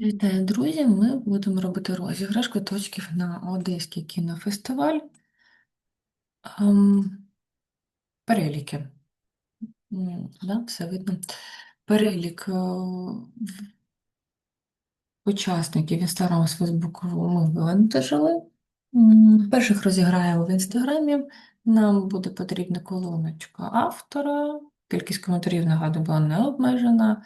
Вітаю, друзі! Ми будемо робити розіграш квиточків на Одеський кінофестиваль. Ем, переліки. Да, все видно. Перелік е, учасників Інстаграму з Фейсбуку ми вивантажили. Перших розіграємо в Інстаграмі. Нам буде потрібна колоночка автора. Кількість коментарів, нагадую, була не обмежена.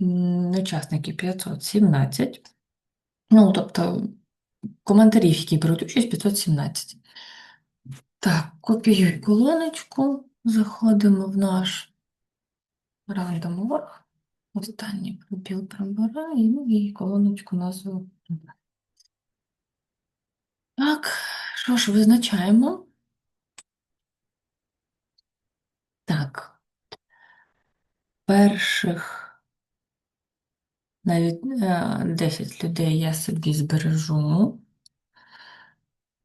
Учасники 517. Ну, тобто коментарів, які беруть участь 517. Так, копіюй колоночку, заходимо в наш random.org. Останній пробіл прибираємо і колоночку назву. Так, що ж, визначаємо. Так, перших навіть е, 10 людей я собі збережу,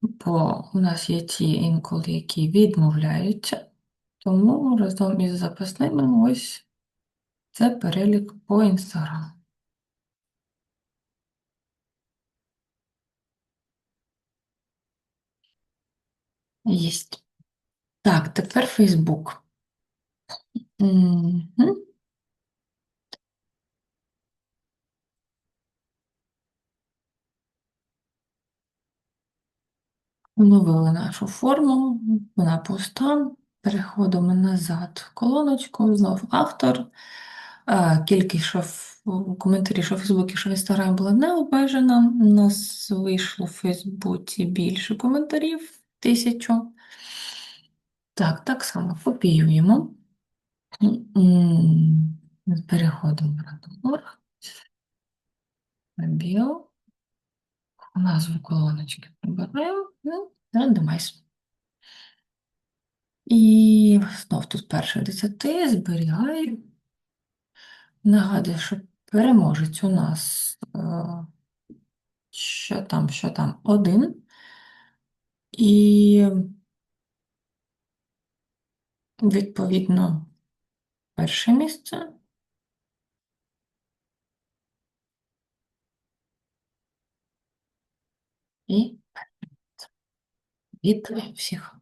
бо у нас є ті інколи, які відмовляються. Тому разом із запасними ось це перелік по інстаграму. Єсть. Так, тепер Фейсбук. Мгм. Оновили нашу форму, вона пуста. Переходимо назад в колоночку, знов автор. Е, Кількість що в що в Фейсбуці, що в Інстаграмі була не обмежена. У нас вийшло в Фейсбуці більше коментарів, тисячу. Так, так само копіюємо. Переходимо в Радоморг. Назву колоночки прибираємо. Ну, рандомайз. І знов тут перше 10 зберігаю. Нагадую, що переможець у нас е, що там, що там, один. І відповідно перше місце. І від всіх.